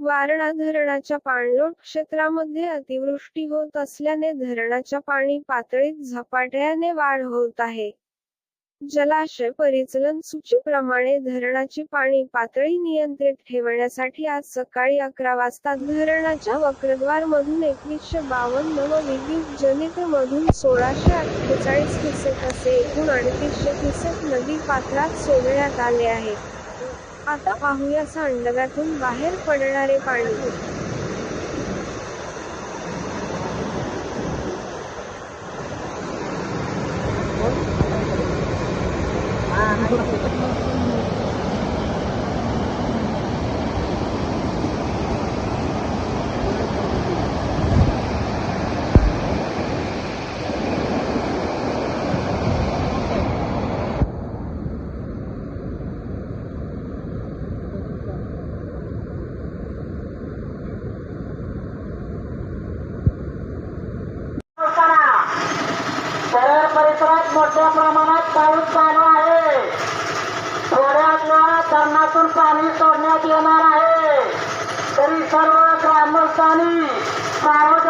वारणा धरणाच्या पाणलोट क्षेत्रामध्ये अतिवृष्टी होत असल्याने धरणाच्या पाणी पातळीत झपाट्याने वाढ होत आहे. जलाशय परिचलन सूचीप्रमाणे धरणाची पाणी पातळी नियंत्रित ठेवण्यासाठी आज सकाळी अकरा वाजता धरणाच्या वक्रद्वार मधून एकवीसशे बावन्न व विद्युत जनित्र मधून सोळाशे अठ्ठेचाळीस क्युसेक असे एकूण अडतीसशे क्युसेक नदी पात्रात सोडण्यात आले आहे. आता पाहूया सांडव्यातून बाहेर पडणारे पाणी. परिसरात मोठ्या प्रमाणात पाऊस चालू आहे. थोड्याच वेळात धरणातून पाणी सोडण्यात येणार आहे. तरी सर्व ग्रामस्थांनी पाऊस